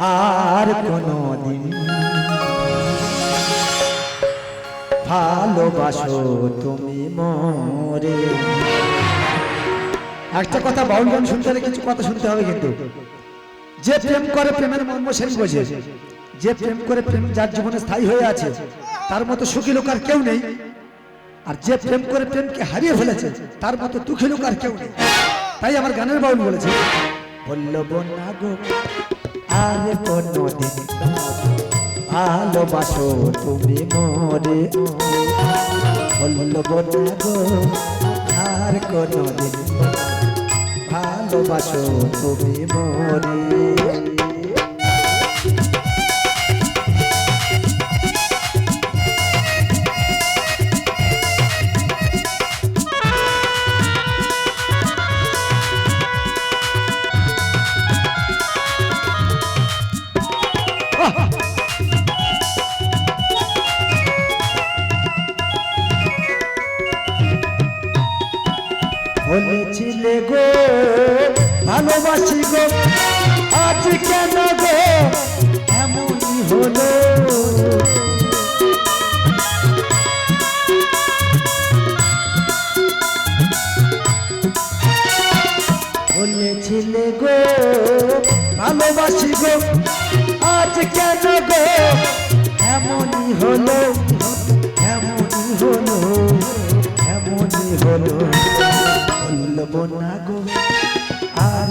আর কোনো দিন ভালোবাসো তুমি মরে। একটা কথা বাউল শুনতে হলে কিছু কথা শুনতে হবে কিন্তু। যে প্রেম করে প্রেমের মর্ম সেই বোঝে, যে প্রেম করে প্রেম যার জীবনে স্থায়ী হয়ে আছে, তার মতো সুখী লোক আর কেউ নেই। আর যে প্রেম করে প্রেমকে হারিয়ে ফেলেছে, তার মতো দুঃখী লোক আর কেউ নেই। তাই আমার গানের বাউল বলেছে। ভালোবাসো তুমি মরে। বললব না গো, আর ভালোবাসো তুমি মরে। বলেছিলে গো, ভালোবাসি গো। আজ কেন গো? এমনই হলো। বলেছিলে গো, ভালোবাসি গো। আজ কেন গো?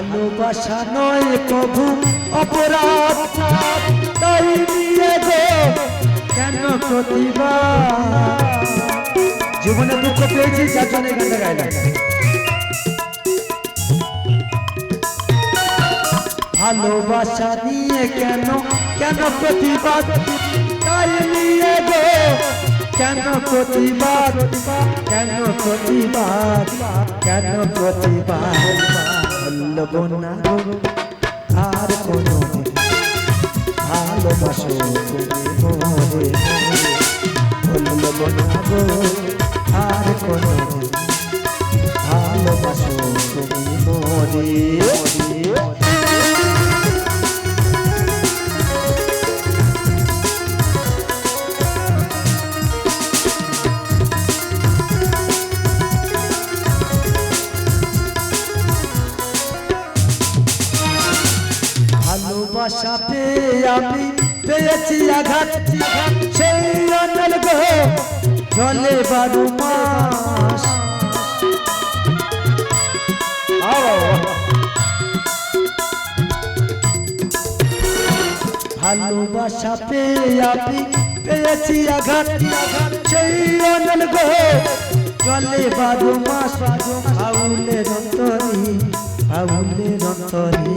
ভালোবাসা নয় প্রভু, অপরাধ তাই নিয়ে গো। কেন প্রতিভা? জীবনে দুঃখ পেয়েছি, যার জন্য গানটা গাইলাম। ভালোবাসা নিয়ে কেন কেন প্রতিবাদ তাই নিয়ে গো। কেন প্রতিবাদ কেন প্রতিবাদ কেন প্রতিবাদ বলব না আর কোনো ভালোবাসো তুমি মোরে বলব না গো পেয়ে আমি পেয়েছি আঘাত সেই অনল গো জলে বারো মাস। ভালোবাসা পেয়ে আমি পেয়েছি আঘাত সেই অনল গো জলে বারো মাস। আউলের অন্তরি আউলের অন্তরি।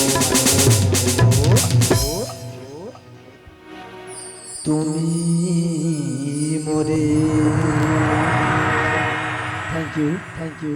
তুমি মরে। Thank you thank you